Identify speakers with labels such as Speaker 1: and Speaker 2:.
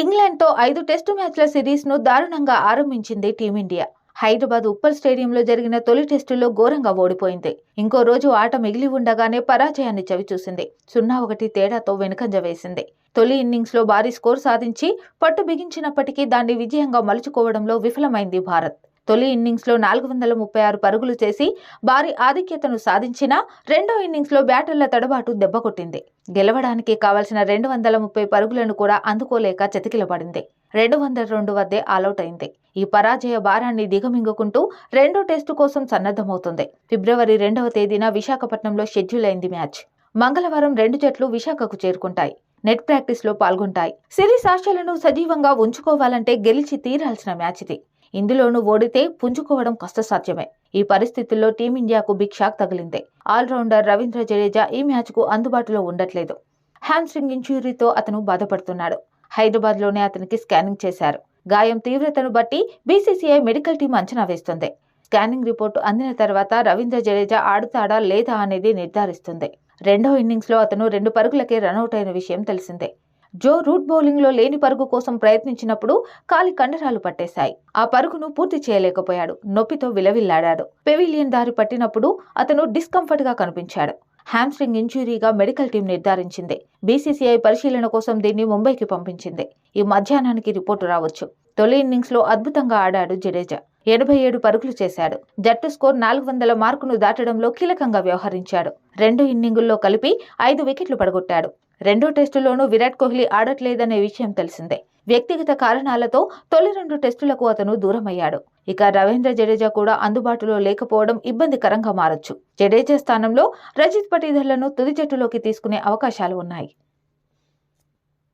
Speaker 1: ఇంగ్లాండ్తో ఐదు టెస్టు మ్యాచ్ల సిరీస్ను దారుణంగా ఆరంభించింది టీమిండియా. హైదరాబాద్ ఉప్పల్ స్టేడియంలో జరిగిన తొలి టెస్టులో ఘోరంగా ఓడిపోయింది. ఇంకో రోజు ఆట మిగిలి ఉండగానే పరాజయాన్ని చవిచూసింది. సున్నా ఒకటి తేడాతో వెనుకంజ వేసింది. తొలి ఇన్నింగ్స్లో భారీ స్కోర్ సాధించి పట్టు బిగించినప్పటికీ దాన్ని విజయంగా మలుచుకోవడంలో విఫలమైంది భారత్. తొలి ఇన్నింగ్స్లో నాలుగు వందల ముప్పై ఆరు పరుగులు చేసి భారీ ఆధిక్యతను సాధించినా రెండో ఇన్నింగ్స్లో బ్యాటర్ల తడబాటు దెబ్బకొట్టింది గెలవడానికి కావలసిన రెండు వందల ముప్పై పరుగులను కూడా అందుకోలేక చతికిలబడింది రెండు వందల రెండు వద్దే ఆలౌట్ అయింది. ఈ పరాజయ భారాన్ని దిగమింగుకుంటూ రెండో టెస్టు కోసం సన్నద్ధమవుతుంది. ఫిబ్రవరి రెండవ తేదీన విశాఖపట్నంలో షెడ్యూల్ అయింది మ్యాచ్. మంగళవారం రెండు జట్లు విశాఖకు చేరుకుంటాయి. నెట్ ప్రాక్టీస్లో పాల్గొంటాయి. సిరీస్ ఆశలను సజీవంగా ఉంచుకోవాలంటే గెలిచి తీరాల్సిన మ్యాచ్ ఇది. ఇందులోనూ ఓడితే పుంజుకోవడం కష్టసాధ్యమే. ఈ పరిస్థితుల్లో టీమిండియాకు బిగ్ షాక్ తగిలింది. ఆల్రౌండర్ రవీంద్ర జడేజా ఈ మ్యాచ్కు అందుబాటులో ఉండట్లేదు. హ్యామ్స్ట్రింగ్ ఇంజురీతో అతను బాధపడుతున్నాడు. హైదరాబాద్లోనే అతనికి స్కానింగ్ చేశారు. గాయం తీవ్రతను బట్టి బీసీసీఐ మెడికల్ టీం అంచనా వేస్తుంది. స్కానింగ్ రిపోర్టు అందిన తర్వాత రవీంద్ర జడేజా ఆడుతాడా లేదా అనేది నిర్ధారిస్తుంది. రెండో ఇన్నింగ్స్లో అతను రెండు పరుగులకే రనౌట్ అయిన విషయం తెలిసిందే. జో రూట్ బౌలింగ్లో లేని పరుగు కోసం ప్రయత్నించినప్పుడు కాలి కండరాలు పట్టేశాయి. ఆ పరుగును పూర్తి చేయలేకపోయాడు. నొప్పితో విలవిల్లాడాడు. పెవిలియన్ దారి పట్టినప్పుడు అతను డిస్కంఫర్ట్గా కనిపించాడు. హ్యామ్స్ట్రింగ్ ఇంజురీగా మెడికల్ టీం నిర్ధారించింది. బీసీసీఐ పరిశీలన కోసం దీన్ని ముంబైకి పంపించింది. ఈ మధ్యాహ్నానికి రిపోర్టు రావచ్చు. తొలి ఇన్నింగ్స్లో అద్భుతంగా ఆడాడు జడేజా. ఎనభై ఏడు పరుగులు చేశాడు. జట్టు స్కోర్ నాలుగు వందల మార్కును దాటడంలో కీలకంగా వ్యవహరించాడు. రెండు ఇన్నింగుల్లో కలిపి ఐదు వికెట్లు పడగొట్టాడు. రెండో టెస్టులోనూ విరాట్ కోహ్లీ ఆడట్లేదనే విషయం తెలిసిందే. వ్యక్తిగత కారణాలతో తొలి రెండు టెస్టులకు అతను దూరమయ్యాడు. ఇక రవీంద్ర జడేజా కూడా అందుబాటులో లేకపోవడం ఇబ్బందికరంగా మారొచ్చు. జడేజా స్థానంలో రజిత్ పటీధర్లను తుది జట్టులోకి తీసుకునే అవకాశాలు ఉన్నాయి.